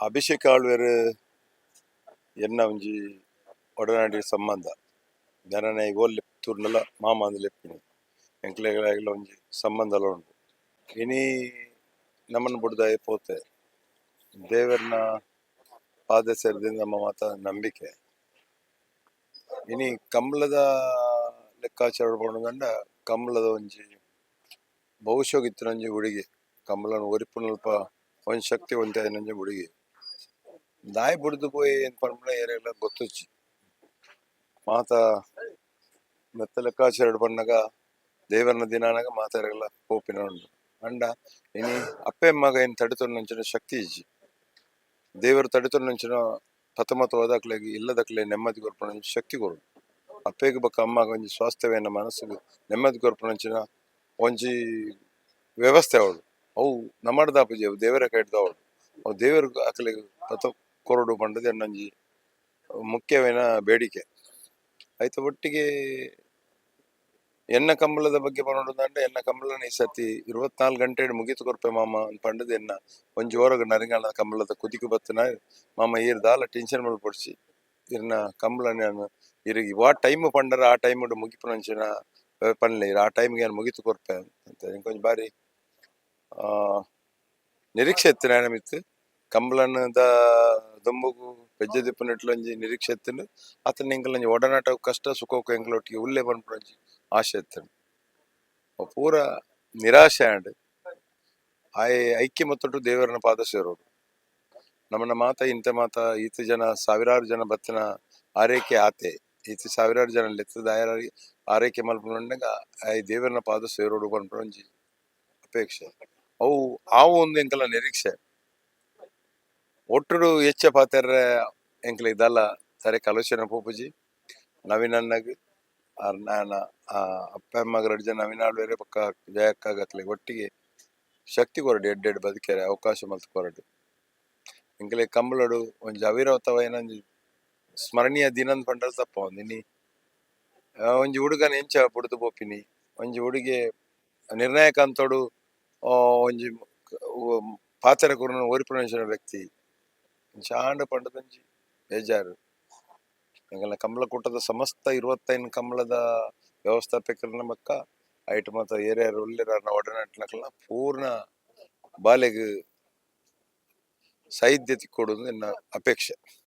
ಅಭಿಷೇಕ್ ಆಳ್ವೇರ್ ಎನ್ನ ಒಂಜಿ ಒಡನಾಡಿ ಸಂಬಂಧ. ಜನನ ಓಲ್ ತೂರ್ನಲ ಮಾಮ ಅಂದ್ ಲೆಪ್ಪಿನಿ ಎಂಕ್ಲೆಗಳ ಒಂಜಿ ಸಂಬಂಧಲ ಉಂಡು ಇನಿ ನಮ್ಮನ್ನು ಬುಡ್ದಾಯ ಪೋತೆ ದೇವರನ ಪಾದ ಸೇರಿದಿಂದ ನಮ್ಮ ಮಾತ ನಂಬಿಕೆ. ಇನಿ ಕಂಬಳದ ಲೆಕ್ಕಾಚಾರ ಪಡುಗಂಡ ಕಂಬಳದ ಒಂಜಿ ಬಹುಶಃ ಇತ್ತಿನ ಒಂಜಿ ಹುಡುಗಿ ಕಂಬಳನ ಒರಿಪುನಲ್ಪ ಒಂಜಿ ಶಕ್ತಿ ಒಂದೇ ಒಂಜಿ ಹುಡುಗಿ ಪೋಯಿ ಏನ್ ಪನ್ಪುನ ಏರೆಲ್ಲ ಗೊತ್ತಿ ಮಾತ ಮೆತ್ತ ಲೆಕ್ಕಾಚಾರ ದೇವರ ದೇವರನ ದಿನಾನಗ ಮಾತಾರೆಲ್ಲ ಕೋಪಿನ ಉಂಡು ಅಂಡ, ಇನಿ ಅಪ್ಪೆ ಮಗ ಏನ್ ತಡಿತೊಂದಂಚಿನ ಶಕ್ತಿ ಇಜ್ಜಿ. ದೇವರು ತಡಿತೊಂದಂಚಿನ ಪತಮತ ಓದಾಕ್ಲಾಗಿ ಇಲ್ಲದಕ್ಲೆ ನೆಮ್ಮದಿ ಕೊರ್ಪಣ ಶಕ್ತಿ ಕೊಡು ಅಪ್ಪೆಗ್ ಬಕ್ಕ ಅಮ್ಮಗ ಒಂಜಿ ಸ್ವಾಸ್ಥ್ಯವೇನ ಮನಸ್ಸು ನೆಮ್ಮದಿ ಕೊರ್ಪುನಂಚಿನ ಒಂಜಿ ವ್ಯವಸ್ಥೆ ಅವಳು ಅವು ನಮ್ಮಡ್ದಾಪುಜಿ ಅವು ದೇವರ ಕೈಟ್ ಅವಳು ಅವು ದೇವರ ಅಕ್ಲೆಗ್ ಪತ ಕೊರಡು ಪಂಡದು ಎನ್ನೊಂಜಿ ಮುಖ್ಯವೇನ ಬೇಡಿಕೆ. ಐತ ಒಟ್ಟಿಗೆ ಎನ್ನ ಕಂಬಳದ ಬಗ್ಗೆ ಪನೊಡುಂದಂಡೆ ಎನ್ನ ಕಂಬಳನ ಈ ಸತಿ ಇರುವತ್ನಾಲ್ಕು ಗಂಟೆ ಮುಗಿತು ಕೊರ್ಪೆ ಮಾಮ ಪಂಡದ ಎನ್ನ. ಒಂಜಿ ಓರಗ ನರಿಂಗಾಲ ಕಂಬಳದ ಕುದಿಕು ಬತ್ತನ ಮಾಮ ಈರ್ ದಾಲ ಟೆನ್ಷನ್ ಪಡಿಸಿ ಇರ್ನ ಕಂಬಳನ ಇರಗಿ. ವಾ ಟೈಮ್ ಪಂಡರ ಆ ಟೈಮ್ ಮುಗಿಪುನಂಚಿನ ಪನ್ಲೆ ಆ ಟೈಮ್ಗೆ ಏನು ಮುಗಿತು ಕೊರ್ಪೆ ಅಂತ ಕೊಂಚ ಬಾರಿ ನಿರೀಕ್ಷೆ ಇತ್ತು ಮಿತ್ತು ಕಂಬಳನದ ದುಂಬುಗು ಪೆಜ್ಜೆ ದಿಪ್ಪುನಟ್ಲು ಒಂಜಿ ನಿರೀಕ್ಷೆ ಎತ್ತಿಂಡು ಅತನ ಎಂಕಲ್ ಒಂಜಿ ಒಡನಾಟ ಕಷ್ಟ ಸುಖಕ್ಕೂ ಎಂಕಲೊಟ್ಟಿಗೆ ಉಲ್ಲೆ ಪನ್ಪುನ ಒಂಜಿ ಆಶೆ ಎತ್ತಿಂಡು ಅವು ಪೂರ ನಿರಾಶೆ ಆಂಡ್ ಆಯ್ ಐಕ್ಯ ಮತ್ತೊಟ್ಟು ದೇವರನ ಪಾದ ಸೇರೋಡು ನಮ್ಮನ್ನ ಮಾತ ಇಂತ ಮಾತ ಈತ ಜನ ಸಾವಿರಾರು ಜನ ಬತ್ತಿನ ಆರೈಕೆ ಆತೆ ಈತ ಸಾವಿರಾರು ಜನ ಲೆತ್ತದ ಆಯರಾಗಿ ಆರೈಕೆ ಮಲ್ಪುನಂಡಗ ಆಯ್ ದೇವರನ ಪಾದ ಸೇರೋಡು ಪನ್ಪುನ ಒಂಜಿ ಅಪೇಕ್ಷೆ ಅವು ಆವು ಒಂದು ಎಂಕಲ ನಿರೀಕ್ಷೆ ಒಟ್ಟುಡು ಹೆಚ್ಚ ಪಾತೆರ್ರೆ ಎಂಕ್ಲೆ ಇದಲ್ಲ, ಸರಿ ಪೂಪುಜಿ ಪೋಪುಜಿ ನವೀನನ್ನಗ್ ನಾನ ಅಪ್ಪ ಅಮ್ಮಗ ರಡ್ಡ್ ಜನ ನವೀನಾಳ್ ಬೇರೆ ಪಕ್ಕ ಜಯಕ್ಕಾಗತ್ಲೆ ಒಟ್ಟಿಗೆ ಶಕ್ತಿ ಕೊರಡು ಎಡ್ಡೆಡ್ ಎಡ್ಡೆ ಬದುಕೆರೆ ಅವಕಾಶ ಮಲ್ತ್ ಕೊರಡು. ಎಂಕ್ಲೆ ಕಂಬಳಡು, ಒಂಜಿ ಅವಿರತವೈನ ಒಂಜಿ ಸ್ಮರಣೀಯ ದಿನಂದ್ ಪಂಡಲ್ ತಪ್ಪ ಒಂದಿನಿ. ಒಂಜಿ ಹುಡುಗನ ಎಂಚ ಬುಡ್ದು ಪೋಪಿನಿ, ಒಂಜಿ ಹುಡುಗಿ ನಿರ್ಣಾಯಕ ಅಂತೋಡು ಒಂಜಿ ಪಾತ್ರ ಕೊರನ ಓರಿಪುನ ವ್ಯಕ್ತಿ. ಚಾಂಡ ಪಂಡದಂಜಿ, ಬೇಜಾರು. ಎಂಕಲ್ನ ಕಂಬಳ ಕೂಟದ ಸಮಸ್ತ ಇರುವತ್ತೈನ್ ಕಂಬಳದ ವ್ಯವಸ್ಥಾಪಕರನ್ನ ನಮ್ಮಕ್ಕ ಐಟ್ ಮಾತ ಏರಿಯಾರ ಉಳ್ಳಿರ ಒಡನಾಟ್ಲಕಲ್ನ ಪೂರ್ಣ ಬಾಲೆಗೆ ಸೈದ್ಯತೆ ಕೊಡೋದು ನನ್ನ ಅಪೇಕ್ಷೆ.